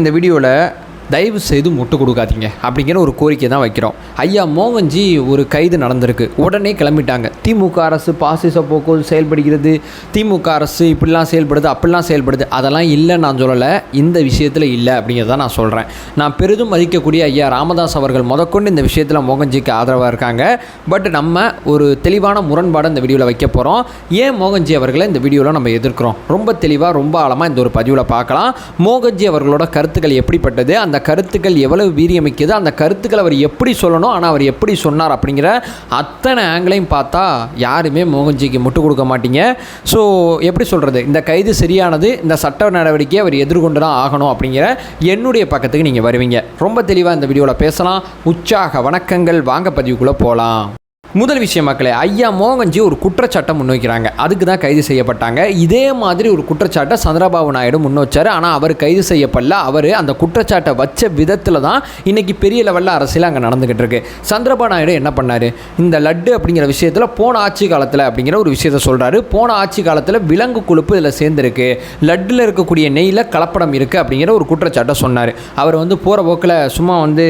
இந்த வீடியோவில் தயவு செய்து முட்டு கொடுக்காதீங்க அப்படிங்கிற ஒரு கோரிக்கை தான் வைக்கிறோம். ஐயா மோகன்ஜி ஒரு கைது நடந்திருக்கு. உடனே கிளம்பிட்டாங்க. திமுக அரசு பாசிச போக்கு செயல்படுகிறது. திமுக அரசு இப்படிலாம் செயல்படுது அப்படிலாம் செயல்படுது. அதெல்லாம் இல்லை நான் சொல்லலை. இந்த விஷயத்தில் இல்லை அப்படிங்கிறத நான் சொல்கிறேன் நான் பெரிதும் மதிக்கக்கூடிய ஐயா ராமதாஸ் அவர்கள் முதற்கொண்டு இந்த விஷயத்தில் மோகன்ஜிக்கு ஆதரவாக இருக்காங்க. பட் நம்ம ஒரு தெளிவான முரண்பாடு இந்த வீடியோவில் வைக்க போகிறோம் ஏன் மோகன்ஜி அவர்களை இந்த வீடியோவில் நம்ம எதிர்க்கிறோம்? ரொம்ப தெளிவாக ரொம்ப ஆழமாக இந்த ஒரு பதிவில் பார்க்கலாம். மோகன்ஜி அவர்களோட கருத்துக்கள் எப்படிப்பட்டது? அந்த கருத்துக்கள் எவ்வளவு வீரியமிக்குது? அந்த கருத்துக்கள் அவர் எப்படி சொல்லணும்? ஆனால் அவர் எப்படி சொன்னார் அப்படிங்கிற அத்தனை ஆங்கிளையும் பார்த்தா யாருமே மோகன்ஜிக்கு முட்டு கொடுக்க மாட்டீங்க. ஸோ எப்படி சொல்கிறது இந்த கைது சரியானது இந்த சட்ட நடவடிக்கையை அவர் எதிர்கொண்டு தான் ஆகணும் அப்படிங்கிற என்னுடைய பக்கத்துக்கு நீங்கள் வருவீங்க. ரொம்ப தெளிவாக இந்த வீடியோவில் பேசலாம். உற்சாக வணக்கங்கள். வாங்க பதிவுக்குள்ளே போகலாம் முதல் விஷயம் மக்களே ஐயா மோகன்ஜி ஒரு குற்றச்சாட்டை முன்வைக்கிறாங்க. அதுக்கு தான் கைது செய்யப்பட்டாங்க. இதே மாதிரி ஒரு குற்றச்சாட்டை சந்திரபாபு நாயுடு முன்வச்சார். ஆனால் அவர் கைது செய்யப்படல. அவர் அந்த குற்றச்சாட்டை வச்ச விதத்தில் தான் இன்றைக்கி பெரிய லெவலில் அரசியல் அங்கே நடந்துக்கிட்டு இருக்கு. சந்திரபாபு நாயுடு என்ன பண்ணார்? இந்த லட்டு அப்படிங்கிற விஷயத்தில் போன ஆட்சி காலத்தில் அப்படிங்கிற ஒரு விஷயத்தை சொல்கிறாரு போன ஆட்சி காலத்தில் விலங்கு கொழுப்பு இதில் சேர்ந்துருக்கு. லட்டில் இருக்கக்கூடிய நெய்யில் கலப்படம் இருக்குது அப்படிங்கிற ஒரு குற்றச்சாட்டை சொன்னார். அவர் வந்து போகிற போக்கில் சும்மா வந்து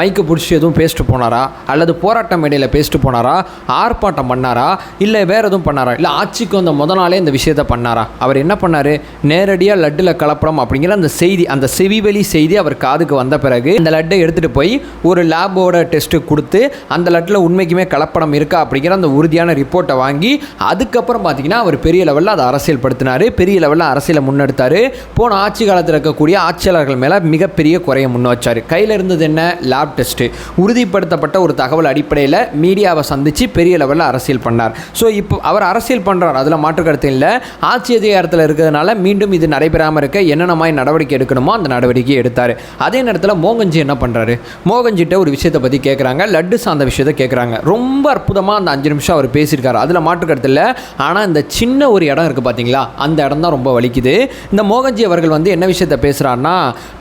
மைக்கு பிடிச்சி எதுவும் பேசிட்டு போனாரா? அல்லது போராட்ட மேடையில் பேசிட்டு போனாரா? ஆர்ப்பாட்டம் பண்ணாரா? இல்லை வேறு எதுவும் பண்ணாரா? இல்லை ஆட்சிக்கு வந்த முத நாளே இந்த விஷயத்தை பண்ணாரா? அவர் என்ன பண்ணார்? நேரடியாக லட்டில் கலப்படம் அப்படிங்கிற அந்த செய்தி அந்த செவிவெளி செய்தி அவர் காதுக்கு வந்த பிறகு இந்த லட்டை எடுத்துகிட்டு போய் ஒரு லேபோட டெஸ்ட்டு கொடுத்து அந்த லட்டில் உண்மைக்குமே கலப்படம் இருக்கா அப்படிங்கிற அந்த உறுதியான ரிப்போர்ட்டை வாங்கி அதுக்கப்புறம் பார்த்தீங்கன்னா அவர் பெரிய லெவலில் அதை அரசியல் படுத்தினார். பெரிய லெவலில் அரசியலை முன்னெடுத்தார். போன ஆட்சி காலத்தில் இருக்கக்கூடிய ஆட்சியாளர்கள் மேலே மிகப்பெரிய குறைய முன் வச்சார் கையில் இருந்தது என்ன? லேப் டெஸ்ட்டு உறுதிப்படுத்தப்பட்ட ஒரு தகவல் அடிப்படையில் மீடியாவை சந்தித்து பெரிய லெவலில் அரசியல் பண்ணார். ஸோ இப்போ அவர் அரசியல் பண்ணுறார் அதில் மாற்று கருத்து இல்லை. ஆட்சி அதிகாரத்தில் இருக்கிறதுனால மீண்டும் இது நடைபெறாமல் இருக்க என்னென்ன மாதிரி நடவடிக்கை எடுக்கணுமோ அந்த நடவடிக்கை எடுத்தார். அதே நேரத்தில் மோகன்ஜி என்ன பண்ணுறாரு மோகன்ஜிட்ட ஒரு விஷயத்தை பற்றி கேட்குறாங்க லட்டு சார்ந்த விஷயத்தை கேட்குறாங்க ரொம்ப அற்புதமாக அந்த அஞ்சு நிமிஷம் அவர் பேசியிருக்காரு. அதில் மாற்று கருத்து இல்லை. ஆனால் இந்த சின்ன ஒரு இடம் இருக்குது பார்த்தீங்களா அந்த இடம் தான் ரொம்ப வலிக்குது. இந்த மோகன்ஜி அவர்கள் வந்து என்ன விஷயத்த பேசுகிறாருன்னா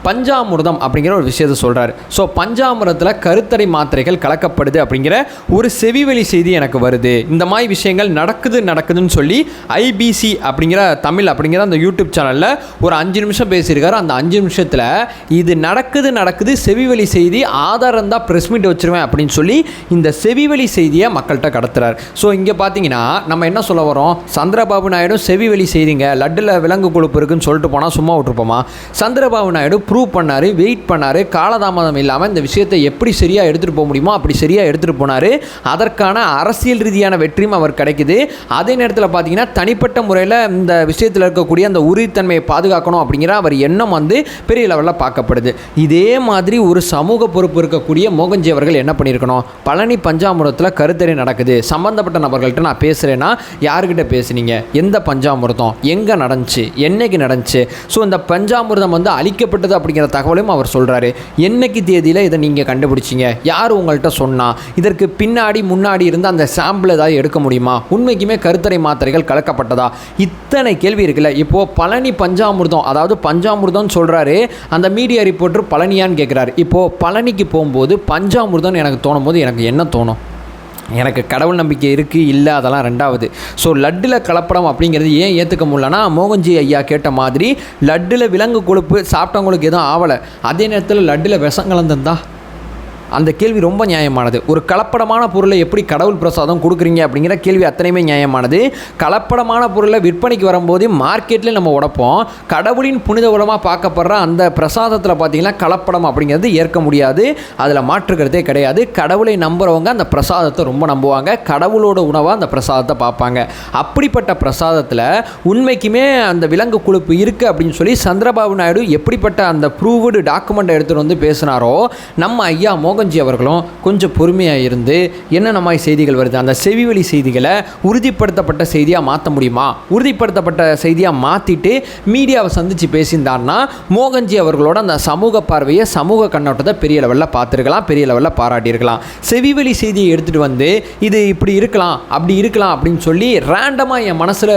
பஞ்சாமிர்தம் அப்படிங்கிற ஒரு விஷயத்த சொல்கிறார் ஸோ பஞ்சாமிரத்தில் கருத்தடை மாத்திரைகள் கலக்கப்படுது அப்படிங்கிற ஒரு செவிவெளி செய்தி எனக்கு வருது. இந்த மாதிரி விஷயங்கள் நடக்குது நடக்குதுன்னு சொல்லி ஐபிசி அப்படிங்கிற தமிழ் அப்படிங்கிற அந்த யூடியூப் சேனலில் ஒரு அஞ்சு நிமிஷம் பேசியிருக்காரு. அந்த அஞ்சு நிமிஷத்தில் இது நடக்குது நடக்குது செவிவெளி செய்தி ஆதாரம் தான் ப்ரெஸ் மீட் வச்சிருவேன் அப்படின்னு சொல்லி இந்த செவிவெளி செய்தியை மக்கள்கிட்ட கடத்துறார். ஸோ இங்கே பார்த்தீங்கன்னா நம்ம என்ன சொல்ல வரோம்? சந்திரபாபு நாயுடு செவிவெளி செய்திங்க. லட்டில் விலங்கு கொழுப்பு இருக்குன்னு சொல்லிட்டு போனால் சும்மா விட்டுருப்போமா? சந்திரபாபு நாயுடு ப்ரூவ் பண்ணார் வெயிட் பண்ணார். காலதாமதம் இல்லாமல் இந்த விஷயத்தை எப்படி சரியாக எடுத்துகிட்டு போக முடியுமோ அப்படி சரியாக எடுத்துகிட்டு போனார். அதற்கான அரசியல் ரீதியான வெற்றியும் அவர் கிடைக்குது. அதே நேரத்தில் பார்த்தீங்கன்னா தனிப்பட்ட முறையில் இந்த விஷயத்தில் இருக்கக்கூடிய அந்த உறுதித்தன்மையை பாதுகாக்கணும் அப்படிங்கிற அவர் எண்ணம் வந்து பெரிய லெவலில் பார்க்கப்படுது. இதே மாதிரி ஒரு சமூக பொறுப்பு இருக்கக்கூடிய மோகன்ஜி அவர்கள் என்ன பண்ணியிருக்கணும் பழனி பஞ்சாமிரத்தில் கருத்தறி நடக்குது. சம்பந்தப்பட்ட நபர்கள்ட்ட நான் பேசுகிறேன்னா யாருக்கிட்ட பேசுனீங்க? எந்த பஞ்சாமிர்தம்? எங்கே நடந்துச்சு? என்னைக்கு நடந்துச்சு? ஸோ இந்த பஞ்சாமிர்தம் வந்து அழிக்கப்பட்டது அப்படிங்கிற தகவலையும் அவர் சொல்கிறாரு என்னைக்கு தேதியில் இதை நீங்கள் கண்டுபிடிச்சிங்க? யார் உங்கள்கிட்ட சொன்னால் இதற்கு பின்னாடி முன்னாடி இருந்து அந்த சாம்பிள் ஏதாவது எடுக்க முடியுமா? உண்மைக்குமே கருத்தடை மாத்திரைகள் கலக்கப்பட்டதா? இத்தனை கேள்வி இருக்குல்ல. இப்போது பழனி பஞ்சாமிர்தம் அதாவது பஞ்சாமிர்தம்னு சொல்கிறாரு அந்த மீடியா ரிப்போர்ட்டர் பழனியான்னு கேட்குறாரு இப்போது பழனிக்கு போகும்போது பஞ்சாமிர்தம்னு எனக்கு தோணும் போது எனக்கு என்ன தோணும்? எனக்கு கடவுள் நம்பிக்கை இருக்குது இல்லை அதெல்லாம் ரெண்டாவது. ஸோ லட்டில் கலப்படம் அப்படிங்கிறது ஏன் ஏற்றுக்க முடியலன்னா மோகன்ஜி ஐயா கேட்ட மாதிரி லட்டில் விலங்கு கொழுப்பு சாப்பிட்டவங்களுக்கு எதுவும் ஆகலை அதே நேரத்தில் லட்டில் விஷம் கலந்துருந்தா அந்த கேள்வி ரொம்ப நியாயமானது. ஒரு கலப்படமான பொருளை எப்படி கடவுள் பிரசாதம் கொடுக்குறீங்க அப்படிங்கிற கேள்வி அத்தனையுமே நியாயமானது. கலப்படமான பொருளை விற்பனைக்கு வரும்போது மார்க்கெட்டில் நம்ம உடப்போம். கடவுளின் புனித உலமாக பார்க்கப்படுற அந்த பிரசாதத்தில் பார்த்தீங்கன்னா கலப்படம் அப்படிங்கிறது ஏற்க முடியாது. அதில் மாற்றுக்கிறதே கிடையாது. கடவுளை நம்புகிறவங்க அந்த பிரசாதத்தை ரொம்ப நம்புவாங்க. கடவுளோட உணவாக அந்த பிரசாதத்தை பார்ப்பாங்க. அப்படிப்பட்ட பிரசாதத்தில் உண்மைக்குமே அந்த விலங்கு கொழுப்பு இருக்குது அப்படின்னு சொல்லி சந்திரபாபு நாயுடு எப்படிப்பட்ட அந்த ப்ரூவ்டு டாக்குமெண்ட்டை எடுத்துகிட்டு வந்து பேசினாரோ நம்ம ஐயா மோகன்ஜி அவர்களும் கொஞ்சம் பொறுமையாக இருந்து என்னென்ன மாதிரி செய்திகள் வருது? அந்த செவிவழி செய்திகளை உறுதிப்படுத்தப்பட்ட செய்தியாக மாற்ற முடியுமா? உறுதிப்படுத்தப்பட்ட செய்தியாக மாற்றிட்டு மீடியாவை சந்தித்து பேசியிருந்தாருன்னா மோகன்ஜி அவர்களோட அந்த சமூக பார்வையை சமூக கண்ணோட்டத்தை பெரிய லெவலில் பார்த்துருக்கலாம் பெரிய லெவலில் பாராட்டியிருக்கலாம். செவிவெளி செய்தியை எடுத்துகிட்டு வந்து இது இப்படி இருக்கலாம் அப்படி இருக்கலாம் அப்படின்னு சொல்லி ரேண்டமாக என் மனசில்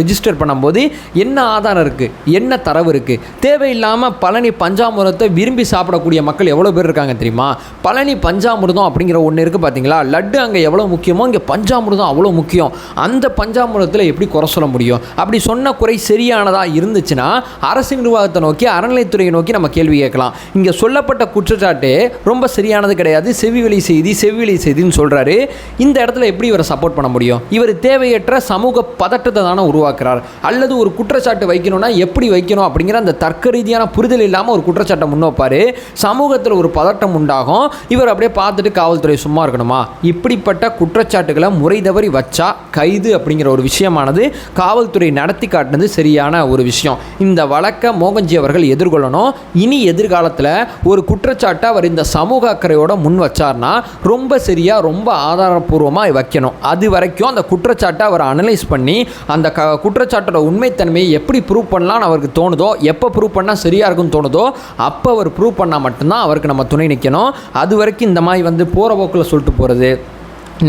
ரிஜிஸ்டர் பண்ணும்போது என்ன ஆதாரம் இருக்குது என்ன தரவு இருக்குது தேவையில்லாமல் பழனி பஞ்சாமுரத்தை விரும்பி சாப்பிடக்கூடிய மக்கள் எவ்வளோ பேர் இருக்காங்க தெரியுமா? பழனி பஞ்சாமிர்தம் அப்படிங்கிற ஒன்று இருக்குது பார்த்தீங்களா லட்டு அங்கே எவ்வளோ முக்கியமோ இங்கே பஞ்சாமிர்தம் அவ்வளோ முக்கியம். அந்த பஞ்சாமிர்தத்தில் எப்படி குறை சொல்ல முடியும்? அப்படி சொன்ன குறை சரியானதாக இருந்துச்சுன்னா அரசு நிர்வாகத்தை நோக்கி அறநிலைத்துறையை நோக்கி நம்ம கேள்வி கேட்கலாம். இங்கே சொல்லப்பட்ட குற்றச்சாட்டு ரொம்ப சரியானது கிடையாது. செவிவெளி செய்தி செவிவெளி செய்தின்னு சொல்கிறாரு இந்த இடத்துல எப்படி இவரை சப்போர்ட் பண்ண முடியும்? இவர் தேவையற்ற சமூக பதட்டத்தை தானே உருவாக்குறார். அல்லது ஒரு குற்றச்சாட்டு வைக்கணும்னா எப்படி வைக்கணும் அப்படிங்கிற அந்த தர்க்க ரீதியான புரிதல் இல்லாமல் ஒரு குற்றச்சாட்டை முன்னோப்பார் சமூகத்தில் ஒரு பதட்டம் உண்டாகும். இவர் அப்படியே பார்த்துட்டு காவல்துறை சும்மா இருக்கணுமா? இப்படிப்பட்ட குற்றச்சாட்டுகளை முறை தவறி வச்சா கைது அப்படிங்கிற ஒரு விஷயமானது காவல்துறை நடத்தி காட்டினது சரியான ஒரு விஷயம். இந்த வழக்கை மோகன்ஜி அவர்கள் எதிர்கொள்ளணும். இனி எதிர்காலத்தில் ஒரு குற்றச்சாட்டை அவர் இந்த சமூக அக்கறையோட முன் வச்சார்னா ரொம்ப சரியாக ரொம்ப ஆதாரப்பூர்வமாக வைக்கணும். அது வரைக்கும் அந்த குற்றச்சாட்டை அவர் அனலைஸ் பண்ணி அந்த க குற்றச்சாட்டோட உண்மைத்தன்மையை எப்படி ப்ரூவ் பண்ணலாம்னு அவருக்கு தோணுதோ எப்போ ப்ரூவ் பண்ணால் சரியாக இருக்கும்னு தோணுதோ அப்போ அவர் ப்ரூவ் பண்ணால் மட்டும்தான் அவருக்கு நம்ம துணை நிற்கணும் அது வரைக்கும் இந்த மாதிரி வந்து போகிற போக்கில் சொல்லிட்டு போகிறது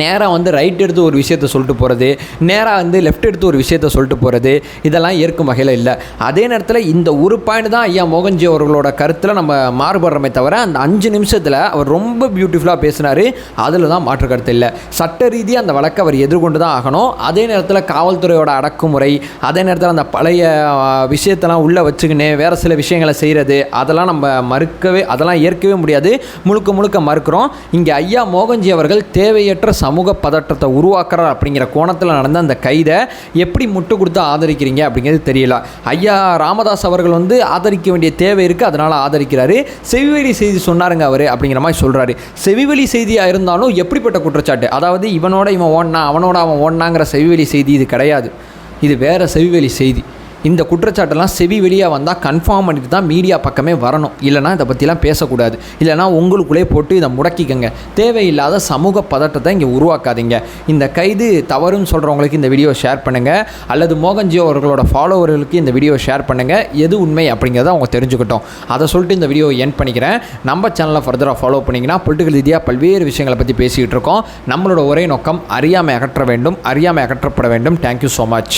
நேராக வந்து ரைட் எடுத்து ஒரு விஷயத்த சொல்லிட்டு போகிறது நேராக வந்து லெஃப்ட் எடுத்து ஒரு விஷயத்த சொல்லிட்டு போகிறது இதெல்லாம் ஏற்கும் வகையில் இல்லை. அதே நேரத்தில் இந்த ஒரு பாயிண்ட் தான் ஐயா மோகன்ஜி அவர்களோட கருத்தில் நம்ம மாறுபடுறோமே தவிர அந்த அஞ்சு நிமிஷத்தில் அவர் ரொம்ப பியூட்டிஃபுல்லாக பேசினார். அதில் தான் மாற்று கருத்து இல்லை. சட்ட ரீதியாக அந்த வழக்கை அவர் எதிர்கொண்டு தான் ஆகணும். அதே நேரத்தில் காவல்துறையோட அடக்குமுறை அதே நேரத்தில் அந்த பழைய விஷயத்தெல்லாம் உள்ளே வச்சுக்கின்னு வேறு சில விஷயங்களை செய்கிறது அதெல்லாம் நம்ம மறுக்கவே அதெல்லாம் ஏற்கவே முடியாது. முழுக்க முழுக்க மறுக்கிறோம். இங்கே ஐயா மோகன்ஜி அவர்கள் தேவையற்ற சமூக பதற்றத்தை உருவாக்குறார் அப்படிங்கிற கோணத்தில் நடந்த அந்த கைதை எப்படி முட்டு கொடுத்து ஆதரிக்கிறீங்க அப்படிங்கிறது தெரியல. ஐயா ராமதாஸ் அவர்கள் வந்து ஆதரிக்க வேண்டிய தேவை இருக்குது அதனால் ஆதரிக்கிறாரு. செவிவெளி செய்தி சொன்னாருங்க அவர் அப்படிங்கிற மாதிரி சொல்கிறாரு செவிவெளி செய்தியாக இருந்தாலும் எப்படிப்பட்ட குற்றச்சாட்டு? அதாவது இவனோட இவன் ஓடினா அவனோட அவன் ஓடினாங்கிற செவிவெளி செய்தி இது கிடையாது. இது வேறு செவிவெளி செய்தி. இந்த குற்றச்சாட்டெல்லாம் செவி வெளியாக வந்தால் கன்ஃபார்ம் பண்ணிட்டு தான் மீடியா பக்கமே வரணும். இல்லைனா இதை பற்றிலாம் பேசக்கூடாது. இல்லைனா உங்களுக்குள்ளே போட்டு இதை முடக்கிக்கங்க. தேவையில்லாத சமூக பதட்டத்தை இங்கே உருவாக்காதீங்க. இந்த கைது தவறுன்னு சொல்கிறவங்களுக்கு இந்த வீடியோ ஷேர் பண்ணுங்கள் அல்லது மோகன்ஜி அவர்களோட ஃபாலோவர்களுக்கு இந்த வீடியோ ஷேர் பண்ணுங்கள் எது உண்மை அப்படிங்கிறத அவங்க தெரிஞ்சுக்கிட்டோம். அதை சொல்லிட்டு இந்த வீடியோ என் பண்ணிக்கிறேன். நம்ம சேனலை ஃபர்தராக ஃபாலோ பண்ணிங்கன்னா பொலிட்டிக்கல் ரீதியாக பல்வேறு விஷயங்களை பற்றி பேசிக்கிட்டு இருக்கோம். நம்மளோட ஒரே நோக்கம் அறியாமை அகற்ற வேண்டும். அறியாமை அகற்றப்பட வேண்டும். Thank you so much